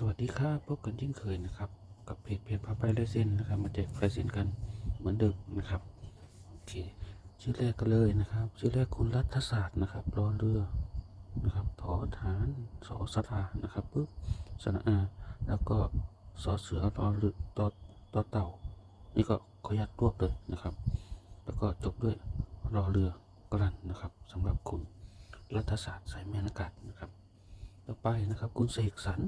สวัสดีครับพบกันยิ่งเคยนะครับ กับเพจเพจพาไปลายเส้นนะครับ มาแจกลายเส้นกันเหมือนเดิมนะครับโอเคชื่อแรกก็เลยนะครับ ชื่อแรกคุณรัฐศาสตร์นะครับรอเรือนะครับถอฐานสอสถานะครับปึ๊บสระอาแล้วก็สอเสือรอเรือต่อต่อเต่า นี่ก็ขออนุญาตรวบเลยนะครับ แล้วก็จบด้วยรอเรือกลันนะครับสำหรับคุณรัฐศาสตร์สายแม่นอากาศนะครับ ต่อไปนะครับ คุณเสกสรร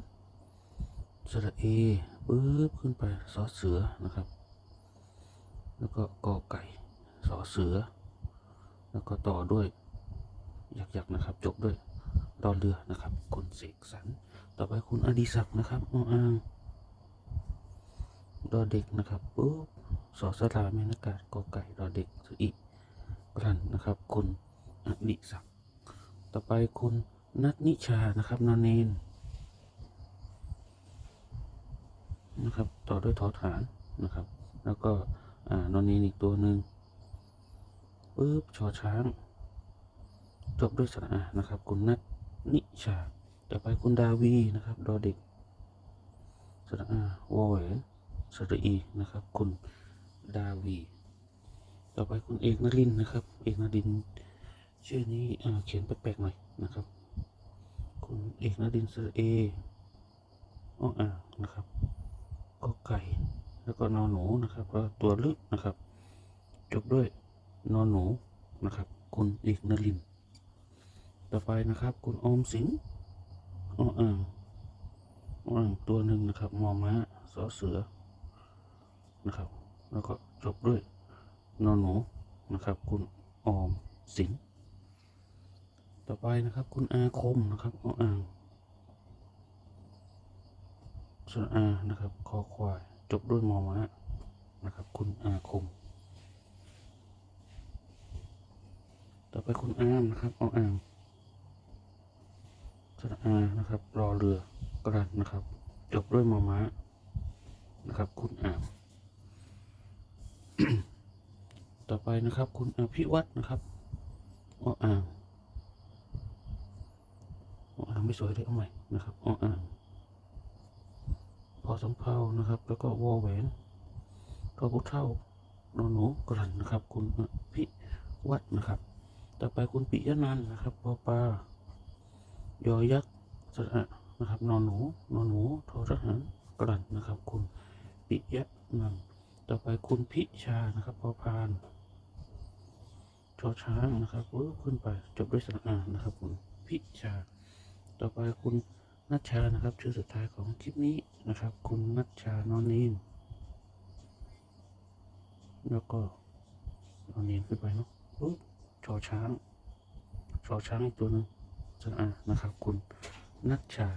สระเอปึ๊บขึ้นไปสอเสือนะครับ แล้วก็กอไก่สอเสือ แล้วก็ต่อด้วยยักษ์ๆนะครับ จบด้วยรอเรือนะครับ คุณเสกสรรต่อไปคุณอดิศักดิ์นะครับออ่างรอเด็กนะครับปุ๊บสอสลาเมนากาศกอไก่รอเด็กสอีกรันนะครับ คุณอดิศักดิ์ต่อไปคุณนัทนิชานะครับนอนเนน นะครับ ต่อด้วยทอฐานนะครับ แล้วก็อ่านอนนีนอีกตัวหนึ่งปึ๊บชอช้าง จบด้วยสระอานะครับ คุณนัทนิชา ต่อไปคุณดาวีนะครับ ดอเด็กสระอาวอแหวนสระอีนะครับ คุณดาวี ต่อไปคุณเอกนรินนะครับ เอกนรินชื่อนี้เขียนแปลกๆหน่อยนะครับ คุณเอกนรินทร์สระเออ้ออ่างนะครับ ก็นอนหนูนะครับ ก็ตัวลึกนะครับ จบด้วยนอนหนูนะครับ คุณเอกนลิน ต่อไปนะครับ คุณอมสิงห์อ่างอ่างตัวหนึ่งนะครับมอม้าสอเสือนะครับ แล้วก็จบด้วยนอนหนูนะครับ คุณออมสิงห์ต่อไปนะครับ คุณอาคมนะครับอ่างส่วนอานะครับคอควาย จบด้วยมอม้านะครับ คุณอาคม ต่อไปคุณอามนะครับเอาอ่างส่วนอานะครับ รอเรือกระดนะครับ จบด้วยมอม้านะครับ คุณอามต่อไปนะครับ คุณอภิวัตนะครับเอาอ่างเอาอ่างไม่สวยเลยเอาใหม่นะครับเอาอ่าง สำเพานะครับ แล้วก็วอแหวนก็พุเท่านอนหนูกลันนะครับ คุณพิวัฒนะครับ ต่อไปคุณปิยนันนะครับปอปายอยักษ์สระนะครับนอนหนูนอนหนูทอทหารกลันนะครับ คุณปิยะนันต่อไปคุณพิชานะครับพอพานชอช้างนะครับเออขึ้นไปจบด้วยสระอานะครับ คุณพิชา ต่อไปคุณ นัชชานะครับ ชื่อสุดท้ายของคลิปนี้นะครับ คุณนัชชานอนนีนแล้วก็นอนนีนขึ้นไปเนาะปุ๊บชอช้างชอช้างอีกตัวหนึ่งจะอานะครับ คุณนัชชา